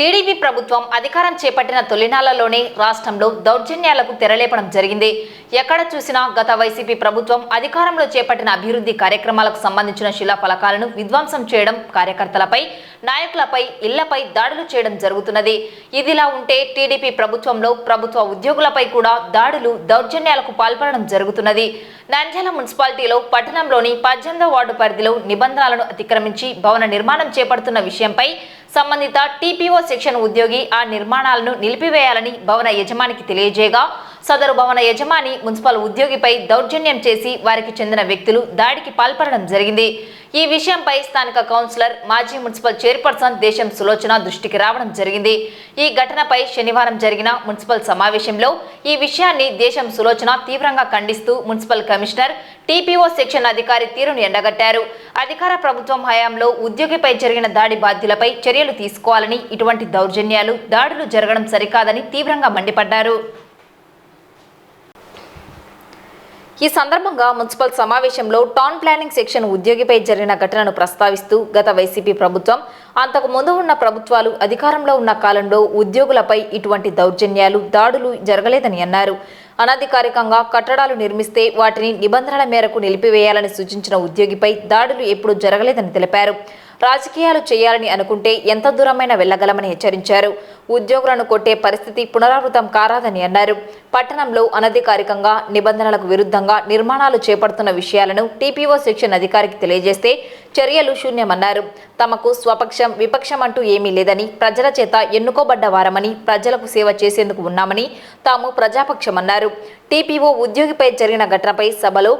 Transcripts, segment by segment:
TDP ప్రభుత్వం అధికారం చేపట్టిన తొలినాళ్ళలోనే రాష్ట్రంలో దౌర్జన్యాలకు తెరలేపడం జరిగింది. ఎక్కడ చూసినా గత వైసీపీ ప్రభుత్వం అధికారంలో చేపట్టిన అభివృద్ధి కార్యక్రమాలకు సంబంధించిన శిలా ఫలకాలను విధ్వంసం చేయడం కార్యకర్తలపై నాయకులపై ఇళ్ళపై దాడులు చేయడం జరుగుతున్నది. ఇదిలా ఉంటే టీడీపీ ప్రభుత్వంలో ప్రభుత్వ ఉద్యోగులపై కూడా దాడులు దౌర్జన్యాలకు పాల్పడడం జరుగుతున్నది. నంద్యాల మున్సిపాలిటీలో పట్టణంలోని పద్దెనిమిదో వార్డు పరిధిలో నిబంధనలను అతిక్రమించి భవన నిర్మాణం చేపడుతున్న విషయంపై సంబంధిత టీపీఓ సెక్షన్ ఉద్యోగి ఆ నిర్మాణాలను నిలిపివేయాలని భవన యజమానికి తెలియజేయగా సదరు భవన యజమాని మున్సిపల్ ఉద్యోగిపై దౌర్జన్యం చేసి వారికి చెందిన వ్యక్తులు దాడికి పాల్పడడం జరిగింది. ఈ విషయంపై స్థానిక కౌన్సిలర్ మాజీ మున్సిపల్ చైర్పర్సన్ దేశం సులోచన దృష్టికి రావడం జరిగింది. ఈ ఘటనపై శనివారం జరిగిన మున్సిపల్ సమావేశంలో ఈ విషయాన్ని దేశం సులోచన తీవ్రంగా ఖండిస్తూ మున్సిపల్ కమిషనర్ టీపీఓ సెక్షన్ అధికారి తీరును ఎండగట్టారు. అధికార ప్రభుత్వం హయాంలో ఉద్యోగిపై జరిగిన దాడి బాధ్యులపై చర్యలు తీసుకోవాలని ఇటువంటి దౌర్జన్యాలు దాడులు జరగడం సరికాదని తీవ్రంగా మండిపడ్డారు. ఈ సందర్భంగా మున్సిపల్ సమావేశంలో టౌన్ ప్లానింగ్ సెక్షన్ ఉద్యోగిపై జరిగిన ఘటనను ప్రస్తావిస్తూ గత వైసీపీ ప్రభుత్వం అంతకు ముందు ఉన్న ప్రభుత్వాలు అధికారంలో ఉన్న కాలంలో ఉద్యోగులపై ఇటువంటి దౌర్జన్యాలు దాడులు జరగలేదని అన్నారు. అనధికారికంగా కట్టడాలు నిర్మిస్తే వాటిని నిబంధనల మేరకు నిలిపివేయాలని సూచించిన ఉద్యోగిపై దాడులు ఎప్పుడూ జరగలేదని తెలిపారు. రాజకీయాలు చేయాలని అనుకుంటే ఎంత దూరమైనా వెళ్ళగలమని హెచ్చరించారు. ఉద్యోగులను కొట్టే పరిస్థితి పునరావృతం కారాదని అన్నారు. పట్టణంలో అనధికారికంగా నిబంధనలకు విరుద్ధంగా నిర్మాణాలు చేపడుతున్న విషయాలను టీపీఓ సెక్షన్ అధికారికి తెలియజేస్తే చర్యలు శూన్యమన్నారు. తమకు స్వపక్షం విపక్షం అంటూ ఏమీ లేదని ప్రజల చేత ఎన్నుకోబడ్డ వారమని ప్రజలకు సేవ చేసేందుకు ఉన్నామని తాము ప్రజాపక్షమన్నారు. టీపీఓ ఉద్యోగిపై జరిగిన ఘటనపై సభలో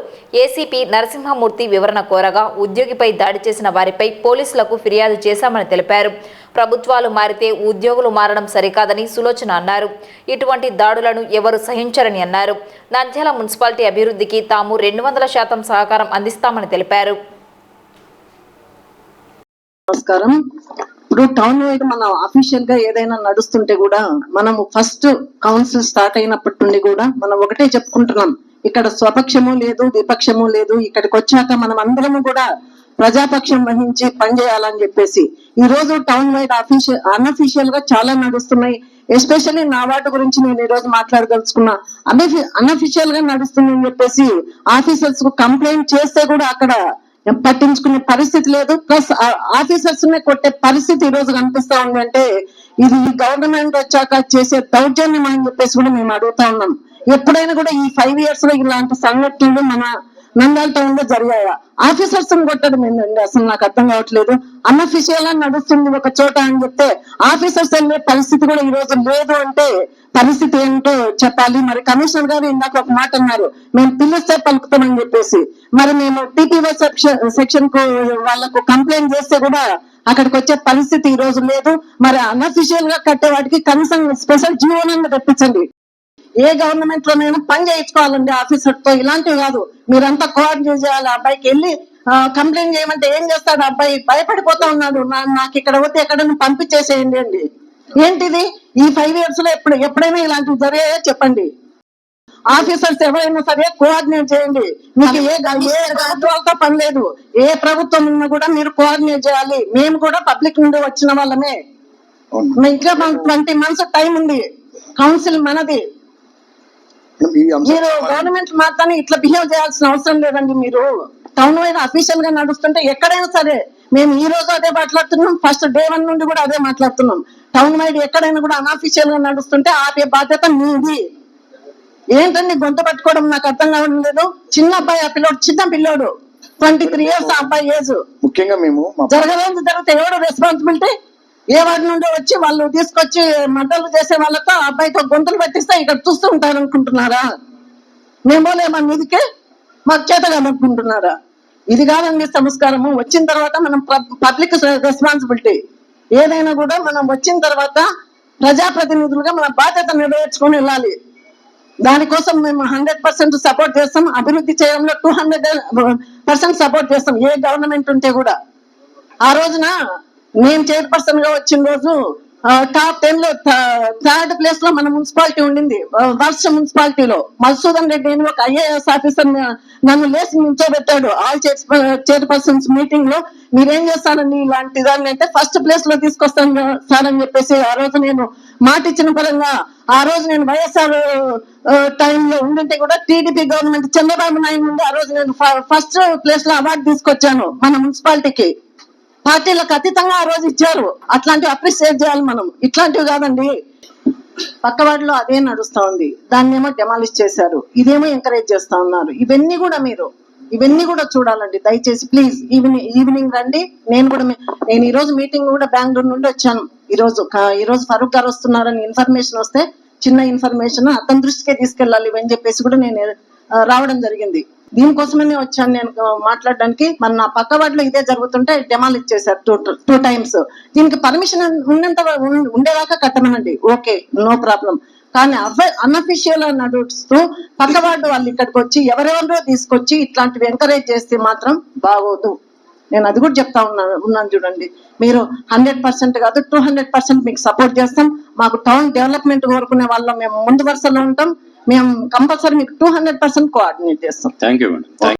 ఏసీపీ నరసింహమూర్తి వివరణ కోరగా ఉద్యోగిపై దాడి చేసిన వారిపై పోలీసులకు ఫిర్యాదు చేశామని తెలిపారు. ప్రభుత్వాలు మారితే ఉద్యోగులు మారడం సరికాదని సులోచన అన్నారు. ఇటువంటి దాడులను ఎవరు సహించరని అన్నారు. నంద్యాల మున్సిపాలిటీ అభివృద్ధికి తాము రెండు వందల శాతం సహకారం అందిస్తామని తెలిపారు. నమస్కారం. ఇప్పుడు టౌన్ వైడ్ మనం అఫీషియల్గా ఏదైనా నడుస్తుంటే కూడా మనము ఫస్ట్ కౌన్సిల్ స్టార్ట్ అయినప్పటి నుండి కూడా మనం ఒకటే చెప్పుకుంటున్నాం. ఇక్కడ స్వపక్షము లేదు విపక్షము లేదు ఇక్కడికి వచ్చాక మనం అందరము కూడా ప్రజాపక్షం వహించి పనిచేయాలని చెప్పేసి. ఈ రోజు టౌన్ వైడ్ అఫీషియల్ అన్అఫీషియల్గా చాలా నడుస్తున్నాయి. ఎస్పెషల్లీ నా వాటి గురించి నేను ఈ రోజు మాట్లాడదలుచుకున్నా. అన్అఫీషియల్గా నడుస్తుందని చెప్పేసి ఆఫీసర్స్కు కంప్లైంట్ చేస్తే కూడా అక్కడ పట్టించుకునే పరిస్థితి లేదు. ప్లస్ ఆఫీసర్స్ నే కొట్టే పరిస్థితి ఈ రోజు కనిపిస్తా ఉంది అంటే ఇది ఈ గవర్నమెంట్ వచ్చాక చేసే దౌర్జన్యం అని చెప్పేసి కూడా మేము అడుగుతా ఉన్నాం. ఎప్పుడైనా కూడా ఈ ఫైవ్ ఇయర్స్లో ఇలాంటి సంఘటనలు మన నందాల టౌన్లో జరిగాయా? ఆఫీసర్స్ కొట్టడం ఏంటండి? అసలు నాకు అర్థం కావట్లేదు. అన్అఫీషియల్గా నడుస్తుంది ఒక చోట అని చెప్తే ఆఫీసర్స్ వెళ్ళే పరిస్థితి కూడా ఈ రోజు లేదు అంటే పరిస్థితి ఏంటో చెప్పాలి. మరి కమిషనర్ గారు ఇందాక ఒక మాట అన్నారు. మేము పిలిస్తే పలుకుతామని చెప్పేసి. మరి మేము టీటీఓ సెక్షన్కు వాళ్ళకు కంప్లైంట్ చేస్తే కూడా అక్కడికి వచ్చే పరిస్థితి ఈ రోజు లేదు. మరి అన్అఫీషియల్గా కట్టే వాటికి కనీసం స్పెషల్ జీవోనంగా తెప్పించండి. ఏ గవర్నమెంట్ లోనైనా పని చేయించుకోవాలండి ఆఫీసర్తో ఇలాంటివి కాదు. మీరంతా కోఆర్డినేట్ చేయాలి. అబ్బాయికి వెళ్ళి కంప్లైంట్ చేయమంటే ఏం చేస్తాడు అబ్బాయి? భయపడిపోతా ఉన్నాడు. నాకు ఇక్కడ పోతే ఎక్కడైనా పంపించేసేయండి అండి. ఏంటిది? ఈ ఫైవ్ ఇయర్స్లో ఎప్పుడు ఎప్పుడైనా ఇలాంటివి జరిగాయో చెప్పండి. ఆఫీసర్స్ ఎవరైనా సరే కోఆర్డినేట్ చేయండి. మీకు ఏ ప్రభుత్వాలతో పని లేదు. ఏ ప్రభుత్వం ఉన్నా కూడా మీరు కోఆర్డినేట్ చేయాలి. మేము కూడా పబ్లిక్ నుండి వచ్చిన వాళ్ళమే. ఇంకా ట్వంటీ మంత్స్ టైం ఉంది. కౌన్సిల్ మనది. మీరు గవర్నమెంట్ మాత్రాన్ని ఇట్లా బిహేవ్ చేయాల్సిన అవసరం లేదండి మీరు. టౌన్ వైడ్ అఫీషియల్గా నడుస్తుంటే ఎక్కడైనా సరే మేము ఈ రోజు అదే మాట్లాడుతున్నాం ఫస్ట్ డే వన్ నుండి కూడా అదే మాట్లాడుతున్నాం. టౌన్ వైడ్ ఎక్కడైనా కూడా అన్అఫీషియల్గా నడుస్తుంటే ఆపే బాధ్యత మీది. ఏంటండి గొంతు పట్టుకోవడం నాకు అర్థం కావడం లేదు? చిన్న అబ్బాయి ఆ పిల్లోడు చిన్న పిల్లోడు. ట్వంటీ త్రీ ఇయర్స్ ఆ అబ్బాయి ఏజ్ ముఖ్యంగా మేము జరగలేదు జరిగితే ఎవడు రెస్పాన్సిబిలిటీ ఏ వాడి నుండి వచ్చి వాళ్ళు తీసుకొచ్చి మంటలు చేసే వాళ్ళతో అబ్బాయితో గొంతులు పెట్టిస్తే ఇక్కడ చూస్తూ ఉంటారు అనుకుంటున్నారా మేము లేమా మీదికే మాకు చేత కనుక్కుంటున్నారా ఇది కాదండి సంస్కారము. వచ్చిన తర్వాత మనం పబ్లిక్ రెస్పాన్సిబిలిటీ. ఏదైనా కూడా మనం వచ్చిన తర్వాత ప్రజాప్రతినిధులుగా మన బాధ్యత నెరవేర్చుకొని వెళ్ళాలి. దానికోసం మేము హండ్రెడ్ పర్సెంట్ సపోర్ట్ చేస్తాం. అభివృద్ధి చేయడంలో టూ హండ్రెడ్ పర్సెంట్ సపోర్ట్ చేస్తాం. ఏ గవర్నమెంట్ ఉంటే కూడా. ఆ రోజున నేను చైర్పర్సన్గా వచ్చిన రోజు టాప్ టెన్లో థర్డ్ ప్లేస్లో మన మున్సిపాలిటీ ఉండింది. వర్ష మున్సిపాలిటీలో. మధుసూదన్ రెడ్డి ఒక ఐఏఎస్ ఆఫీసర్ నన్ను లేచి నిల్చోబెట్టాడు. ఆల్ చైర్పర్సన్స్ మీటింగ్లో మీరేం చేస్తారని ఇలాంటి దాన్ని అంటే ఫస్ట్ ప్లేస్లో తీసుకొస్తాను సార్ అని చెప్పేసి ఆ రోజు నేను మాట ఇచ్చిన పరంగా ఆ రోజు నేను వైఎస్ఆర్ టైంలో ఉండింటే కూడా టీడీపీ గవర్నమెంట్ చంద్రబాబు నాయుడు నుండి ఆ రోజు నేను ఫస్ట్ ప్లేస్లో అవార్డు తీసుకొచ్చాను మన మున్సిపాలిటీకి. పార్టీలకు అతీతంగా ఆ రోజు ఇచ్చారు. అట్లాంటివి అప్రిషియేట్ చేయాలి మనం. ఇట్లాంటివి కాదండి. పక్కవాడిలో అదే నడుస్తా ఉంది. దాన్నేమో డెమాలిష్ చేశారు. ఇదేమో ఎంకరేజ్ చేస్తా ఉన్నారు. ఇవన్నీ కూడా మీరు ఇవన్నీ కూడా చూడాలండి. దయచేసి ప్లీజ్ ఈవినింగ్ ఈవినింగ్ రండి. నేను కూడా నేను ఈ రోజు మీటింగ్ కూడా బెంగళూరు నుండి వచ్చాను. ఈ రోజు ఈ రోజు ఫరూక్ గారు వస్తున్నారని ఇన్ఫర్మేషన్ వస్తే చిన్న ఇన్ఫర్మేషన్ అతని దృష్టికే తీసుకెళ్ళాలి ఇవని చెప్పేసి కూడా నేను రావడం జరిగింది. దీనికోసమనే వచ్చాను. నేను మాట్లాడడానికి మన నా పక్క వాటిలో ఇదే జరుగుతుంటే డెమాల్ చేశారు టూ టూ టైమ్స్. దీనికి పర్మిషన్ ఉన్నంత ఉండేదాకా కట్టమనండి. Okay no problem. కానీ అన్అఫిషియల్ నడుస్తూ పక్కవాడు వాళ్ళు ఇక్కడికి వచ్చి ఎవరెవరో తీసుకొచ్చి ఇట్లాంటివి ఎంకరేజ్ చేస్తే మాత్రం బాగోదు. నేను అది కూడా చెప్తా ఉన్నాను ఉన్నాను చూడండి. మీరు హండ్రెడ్ పర్సెంట్ కాదు టూ హండ్రెడ్ పర్సెంట్ మీకు సపోర్ట్ చేస్తాం. మాకు టౌన్ డెవలప్మెంట్ కోరుకునే వాళ్ళం. మేము ముందు వరుసలో ఉంటాం. మేము కంపల్సరీ మీకు టూ హండ్రెడ్ పర్సెంట్ కోఆర్డినేట్ చేస్తాం. Thank you madam